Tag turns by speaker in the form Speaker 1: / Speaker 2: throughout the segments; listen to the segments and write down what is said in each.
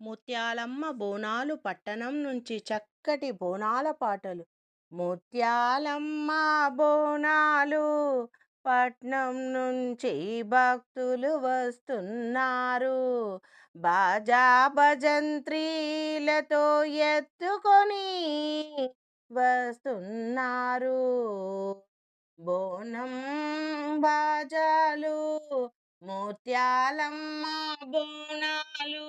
Speaker 1: ముత్యాలమ్మ బోనాలు పట్టణం నుంచి చక్కటి బోనాల పాటలు. ముత్యాలమ్మ బోనాలు పట్నం నుంచి భక్తులు వస్తున్నారు. బాజా భజంత్రీలతో ఎత్తుకొని వస్తున్నారు. బోనం బాజాలు ముత్యాలమ్మ బోనాలు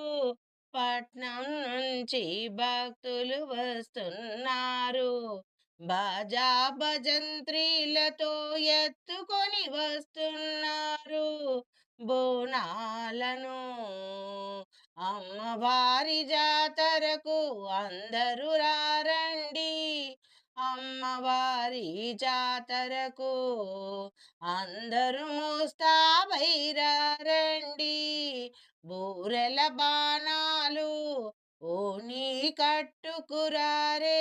Speaker 1: పట్నం నుంచి భక్తులు వస్తున్నారు. బాజా భజంత్రీలతో ఎత్తుకొని వస్తున్నారు. బోనాలను అమ్మవారి జాతరకు అందరూ రారండి. అమ్మవారి జాతరకు అందరూ మోస్తాబైరారండి బూరెల బాణాలు ఓని కట్టుకురారే.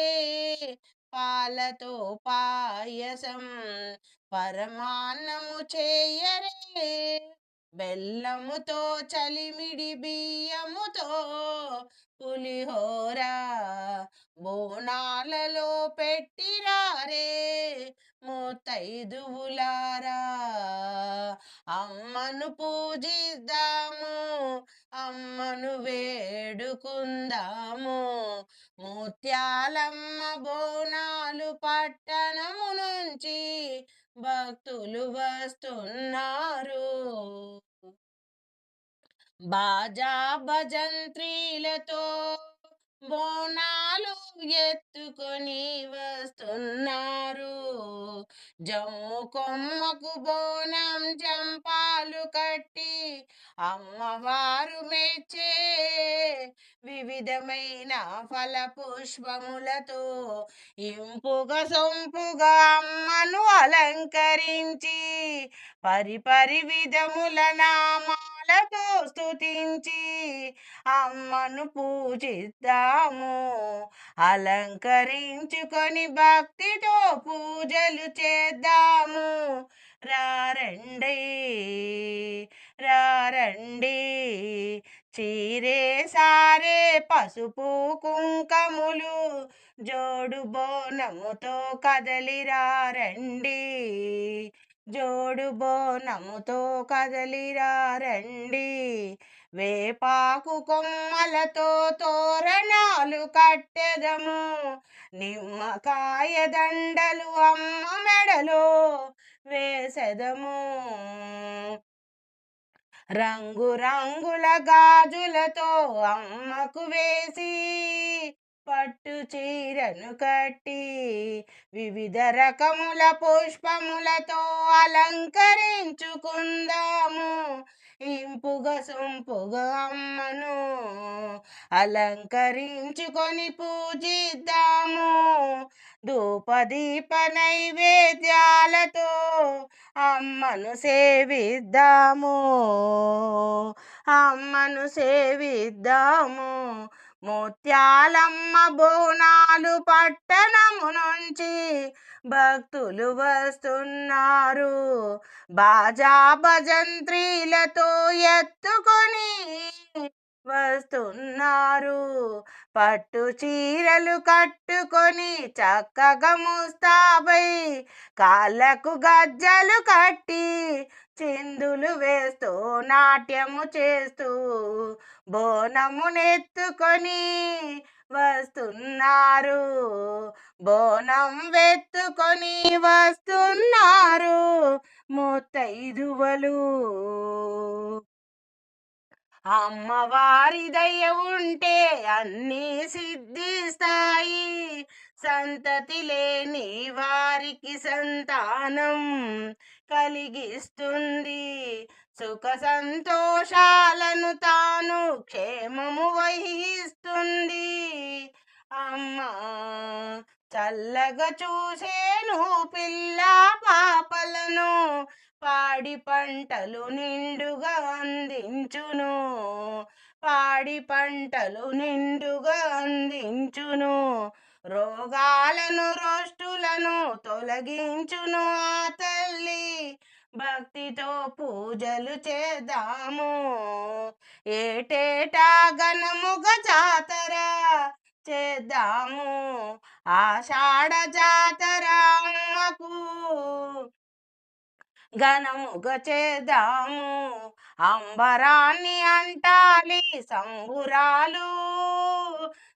Speaker 1: పాలతో పాయసం పరమాన్నము చేయరే. బెల్లముతో చలిమిడి బియ్యముతో పులిహోర బోనాలలో పెట్టిరారే. మూతైదువులారా అమ్మను పూజిద్దాము. వేడుకుందాము ముత్యాలమ్మ బోనాలు పట్టణము నుంచి భక్తులు వస్తున్నారు. బాజా భజంత్రీలతో బోనాలు ఎత్తుకొని వస్తున్నారు జమ్ము కొమ్మకు బోనం జంపాలు కట్టి అమ్మవారు మెచ్చే వివిధమైన ఫల పుష్పములతో ఇంపుగ సొంపుగా అమ్మను అలంకరించి పరిపరి విధముల నామాలతో స్తుతించి అమ్మను పూజిద్దాము. అలంకరించుకొని భక్తితో పూజలు చేద్దాము. రారండి రారండి. చీరే సారే పసుపు కుంకములు జోడు బోనముతో కదలిరారండి జోడు బోనముతో కదలిరారండి వేపాకు కొమ్మలతో తోరణాలు కట్టెదము. నిమ్మకాయ దండలు అమ్మ మెడలో వేసెదము. రంగు రంగుల గాజులతో అమ్మకు వేసి పట్టు చీరను కట్టి వివిధ రకముల పుష్పములతో అలంకరించుకుందాము. ఇంపుగా సొంపుగా అమ్మను అలంకరించుకొని పూజిద్దాము. ధూపదీప నైవేద్యాలతో అమ్మను సేవిద్దాము. అమ్మను సేవిద్దాము. ముత్యాలమ్మ బోనాలు పట్టణము నుంచి భక్తులు వస్తున్నారు. బాజా భజంత్రీలతో ఎత్తుకొని వస్తున్నారు. పట్టు చీరలు కట్టుకొని చక్కగా ముస్తాబై కాళ్ళకు గజ్జలు కట్టి చిందులు వేస్తూ నాట్యము చేస్తూ బోనము నెత్తుకొని వస్తున్నారు. బోనం వెత్తుకొని వస్తున్నారు ముత్తైదువలు. అమ్మవారి దయ ఉంటే అన్నీ సిద్ధిస్తాయి. సంతతి లేని వారికి సంతానం. కలిగిస్తుంది. సుఖ సంతోషాలను తాను క్షేమము వహిస్తుంది. అమ్మా చల్లగా చూసేను పిల్ల పాపలను. పాడి పంటలు నిండుగా అందించును. పాడి పంటలు నిండుగా అందించును. రోగాలను రోష్టులను తొలగించును. ఆ భక్తితో పూజలు చేద్దాము. ఏటేటా గణముగ జాతర చేద్దాము. ఆషాఢ జాతర అమ్మకు ఘనముగ చేద్దాము. అంబరాన్ని అంటాలి సంబురాలు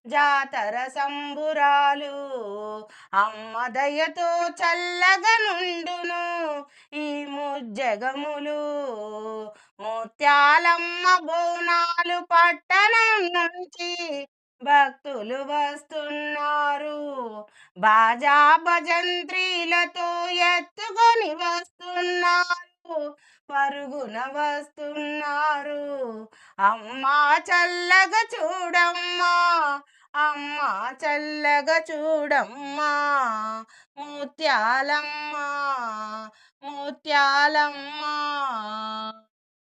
Speaker 1: జాతర సంబురాలు. అమ్మ దయతో చల్లగా నుండును ఈ జగములు ముత్యాలమ్మ బోనాలు పట్టణం నుంచి భక్తులు వస్తున్నారు. బాజా భజంత్రీలతో ఎత్తుకొని వస్తున్నారు. పరుగున వస్తున్నారు. అమ్మా చల్లగా చూడమ్మా అమ్మా చల్లగా చూడమ్మా ముత్యాలమ్మా ముత్యాలమ్మ.